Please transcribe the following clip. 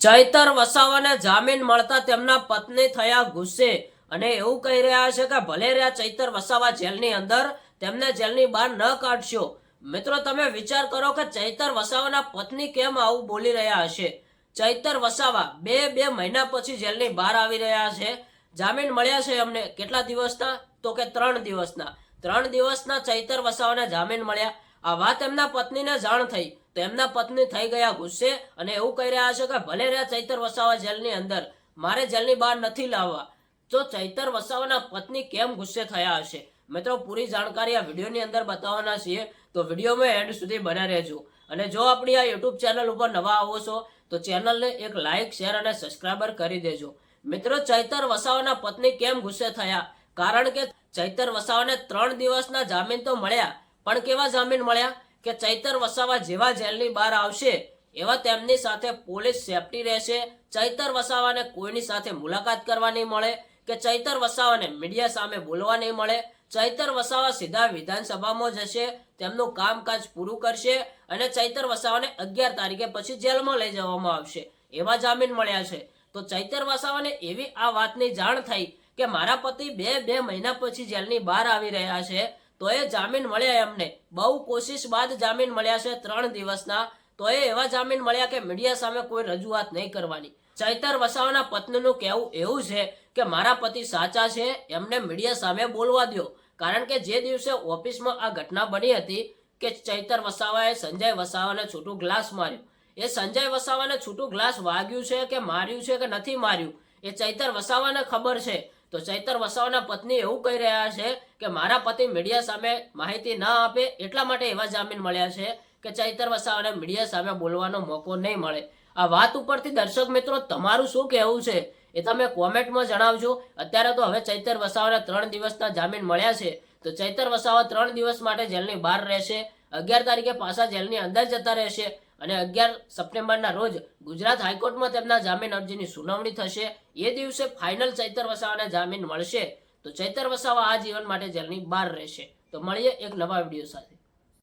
ચૈતર વસાવાને જામીન મળતા તેમના પત્ની થયા ગુસ્સે અને એવું કહી રહ્યા છે કે ભલે રહ્યા ચૈતર વસાવા જેલની અંદર, તેમને જેલની બહાર ન કાઢશો. મિત્રો, તમે વિચાર કરો કે ચૈતર વસાવાના પત્ની કેમ આવું બોલી રહ્યા હશે? ચૈતર વસાવા બે બે મહિના પછી જેલની બહાર આવી રહ્યા છે. જામીન મળ્યા છે અમને. કેટલા દિવસના? તો કે ત્રણ દિવસના. ત્રણ દિવસના ચૈતર વસાવાને જામીન મળ્યા. આ વાત એમના પત્નીને જાણ થઈ. તો એમના પત્ની થઈ ગયા ગુસ્સે અને એવું કહી રહ્યા છે કે ભલે રહ્યા ચૈતર વસાવા જેલની અંદર, મારે જેલની બહાર નથી લાવવા. તો ચૈતર વસાવાના પત્ની કેમ ગુસ્સે થયા હશે? મિત્રો, પૂરી જાણકારી આ વિડીયોની અંદર બતાવવાના છીએ. તો વિડીયોમાં એન્ડ સુધી બને રહેજો. અને જો આપણી આ યુટ્યુબ ચેનલ ઉપર નવા આવો છો, તો ચેનલને એક લાઇક શેર અને સબસ્ક્રાઈબર કરી દેજો. મિત્રો, ચૈતર વસાવાના પત્ની કેમ ગુસ્સે થયા? કારણ કે ચૈતર વસાવાને ત્રણ દિવસના જામીન તો મળ્યા. પણ કેવા જામીન મળ્યા? કે ચૈતર વસાવા જેવા જેલની બહાર આવશે, એવા તેમની સાથે પોલીસ સેફટી રહેશે. ચૈતર વસાવાને કોઈની સાથે મુલાકાત કરવા નહીં મળે કે ચૈતર વસાવાને મીડિયા સામે બોલવા નહીં મળે. ચૈતર વસાવા સીધા વિધાનસભામાં જશે, તેમનું કામકાજ પૂરું કરશે અને ચૈતર વસાવાને અગિયાર તારીખે પછી જેલમાં લઈ જવામાં આવશે. એવા જામીન મળ્યા છે. તો ચૈતર વસાવાને એવી આ વાતની જાણ થઈ કે મારા પતિ બે બે મહિના પછી જેલની બહાર આવી રહ્યા છે. તો એ જામીન મળ્યા એમને. બહુ કોશિશ બાદ જામીન મળ્યા છે ત્રણ દિવસના. તો એ એવા જામીન મળ્યા કે મીડિયા સામે કોઈ રજૂઆત નહીં કરવાની. ચૈતર વસાવાના પત્નીનું કહેવું એવું છે કે મારા પતિ સાચા છે, એમને મીડિયા સામે બોલવા દો કારણ કે જે દિવસે ઓફિસમાં આ ઘટના બની હતી કે ચૈતર વસાવાએ સંજય વસાવાને છૂટું ગ્લાસ માર્યું. એ સંજય વસાવાને છૂટું ગ્લાસ વાગ્યું છે કે માર્યું છે કે નથી માર્યું? એ ચૈતર વસાવાને ખબર છે. તો ચૈતર વસાવાના પત્ની એવું કહી રહ્યા છે કે મારા પતિ મીડિયા સામે માહિતી ના આપે એટલા માટે એવા જામીન મળ્યા છે કે ચૈતર વસાવાને મીડિયા સામે બોલવાનો મોકો નહીં મળે. આ વાત ઉપરથી દર્શક મિત્રો, તમારું શું કહેવું છે? એ તમે કોમેન્ટમાં જણાવજો. અત્યારે તો હવે ચૈતર વસાવાને ત્રણ દિવસના જામીન મળ્યા છે. તો ચૈતર વસાવા ત્રણ દિવસ માટે જેલની બહાર રહેશે. અગિયાર તારીખે પાછા જેલની અંદર જતા રહેશે. અને અગિયાર સપ્ટેમ્બરના રોજ ગુજરાત હાઈકોર્ટમાં તેમના જામીન અરજીની સુનાવણી થશે. એ દિવસે ફાઇનલ ચૈતર વસાવાને જામીન મળશે. તો ચૈતર વસાવા આ જીવન માટે જેલની બહાર રહેશે. તો મળીએ એક નવા વીડિયો સાથે.